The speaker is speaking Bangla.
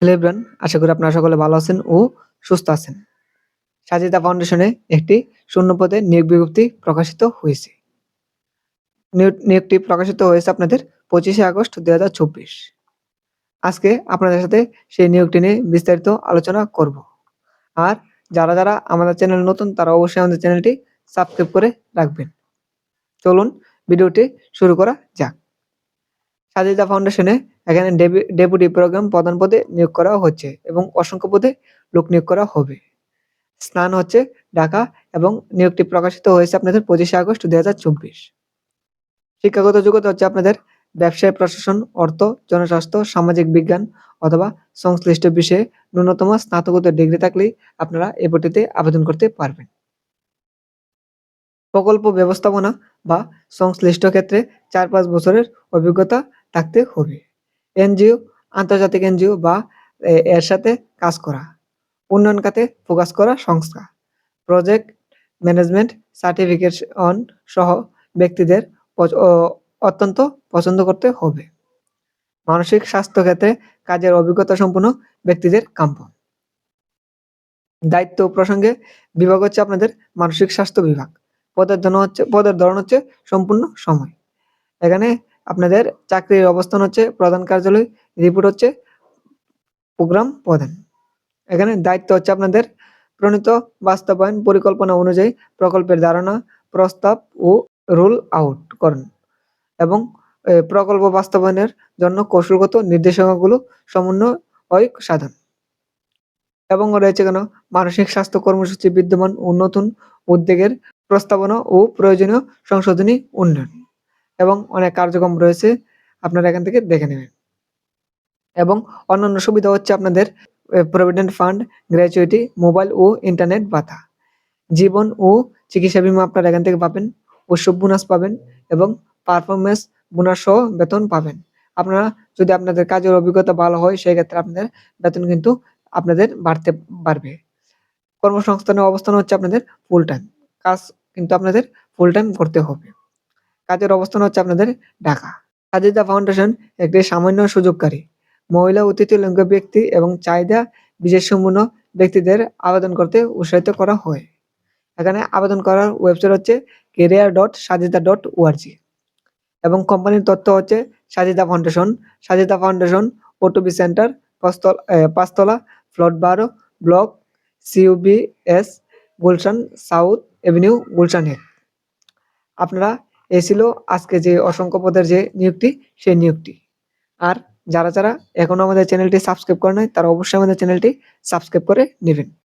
হ্যালো এভরিওয়ান আশা করি আপনারা সকলে ভালো আছেন ও সুস্থ আছেন। সাজিদা ফাউন্ডেশনে একটি শূন্য পদে নিয়োগ বিজ্ঞপ্তি প্রকাশিত হয়েছে। নিয়োগ- নিয়োগটি প্রকাশিত হয়েছে আপনাদের পঁচিশে আগস্ট দুই হাজার চব্বিশ। আজকে আপনাদের সাথে সেই নিয়োগটি নিয়ে বিস্তারিত আলোচনা করব। আর যারা যারা আমাদের চ্যানেল নতুন, তারা অবশ্যই আমাদের চ্যানেলটি সাবস্ক্রাইব করে রাখবেন। চলুন, ভিডিওটি শুরু করা যাক। সাজিদা ফাউন্ডেশনে এখানে ডেপুটি প্রোগ্রাম প্রধান পদে নিয়োগ করা হচ্ছে এবং অসংখ্য পদে লোক নিয়োগ করা হবে। স্নান হচ্ছে ঢাকা এবং নিয়োগটি প্রকাশিত হয়েছে আপনাদের পঁচিশে আগস্ট দুই হাজার চব্বিশ। শিক্ষাগত যোগ্যতা হচ্ছে আপনাদের ব্যবসায় প্রশাসন, অর্থ, জনস্বাস্থ্য, সামাজিক বিজ্ঞান অথবা সংশ্লিষ্ট বিষয়ে ন্যূনতম স্নাতকোত্তর ডিগ্রি থাকলেই আপনারা এই পদটিতে আবেদন করতে পারবেন। প্রকল্প ব্যবস্থাপনা বা সংশ্লিষ্ট ক্ষেত্রে চার পাঁচ বছরের অভিজ্ঞতা থাকতে হবে। এনজিও, আন্তর্জাতিক এনজিও বা এর সাথে কাজ করা। উন্নয়ন খাতে ফোকাস করা সংস্থা। প্রজেক্ট ম্যানেজমেন্ট সার্টিফিকেশন সহ ব্যক্তিদের অত্যন্ত পছন্দ করতে হবে। মানসিক স্বাস্থ্য ক্ষেত্রে কাজের অভিজ্ঞতা সম্পন্ন ব্যক্তিদের কাম্য। দায়িত্ব প্রসঙ্গে বিভাগ হচ্ছে আপনাদের মানসিক স্বাস্থ্য বিভাগ। পদের ধরন হচ্ছে, পদের ধরন হচ্ছে সম্পূর্ণ সময়। এখানে আপনাদের চাকরির অবস্থান হচ্ছে প্রধান কার্যালয় রিপোর্ট হচ্ছে প্রোগ্রাম প্রধান। এখানে দায়িত্ব হচ্ছে আপনাদের প্রণীত বাস্তবায়ন পরিকল্পনা অনুযায়ী প্রকল্পের ধারণা, প্রস্তাব ও রোল আউট করেন এবং প্রকল্প বাস্তবায়নের জন্য কৌশলগত নির্দেশনাগুলো সমন্বয় সাধন। এবং রয়েছে কেন? মানসিক স্বাস্থ্য কর্মসূচি বিদ্যমান ও নতুন উদ্যোগের প্রস্তাবনা ও প্রয়োজনীয় সংশোধনী উন্নয়ন। এবং অনেক কার্যক্রম রয়েছে, আপনারা এখান থেকে দেখে নেবেন। এবং অন্যান্য সুবিধা হচ্ছে আপনাদের প্রভিডেন্ট ফান্ড গ্র্যাচুইটি মোবাইল ও ইন্টারনেট ভাতা। জীবন ও চিকিৎসা বিমা আপনারা এখান থেকে পাবেন, উৎসব বোনাস পাবেন এবং পারফরমেন্স বোনাস সহ বেতন পাবেন। আপনারা যদি আপনাদের কাজের অভিজ্ঞতা ভালো হয় সেই ক্ষেত্রে আপনাদের বেতন কিন্তু আপনাদের বাড়তে বাড়বে কর্মসংস্থানের অবস্থান হচ্ছে আপনাদের ফুল টাইম কাজ কিন্তু আপনাদের ফুল টাইম করতে হবে। কাজের অবস্থান হচ্ছে আপনাদের ঢাকা। সাজিদা ফাউন্ডেশন একটি সামান্য সুযোগকারী। মহিলা অতিথি লিঙ্গ ব্যক্তি এবং চাহিদা বিশেষমূর্ণ ব্যক্তিদের আবেদন করতে উৎসাহিত করা হয়। এখানে আবেদন করার ওয়েবসাইট হচ্ছে career dot Sajida dot ORG এবং কোম্পানির তথ্য হচ্ছে সাজিদা ফাউন্ডেশন সাজিদা ফাউন্ডেশন ওটুবি সেন্টার পাঁচতলা ফ্লোর বারো block সিউবিএস Gulshan south avenue Gulshan hill আপনারা এই ছিল আজকে যে অসংখ্য পদের যে নিয়োগটি, সেই নিয়োগটি। আর যারা যারা এখনও আমাদের চ্যানেলটি সাবস্ক্রাইব করে নাই, তারা অবশ্যই আমাদের চ্যানেলটি সাবস্ক্রাইব করে নেবেন।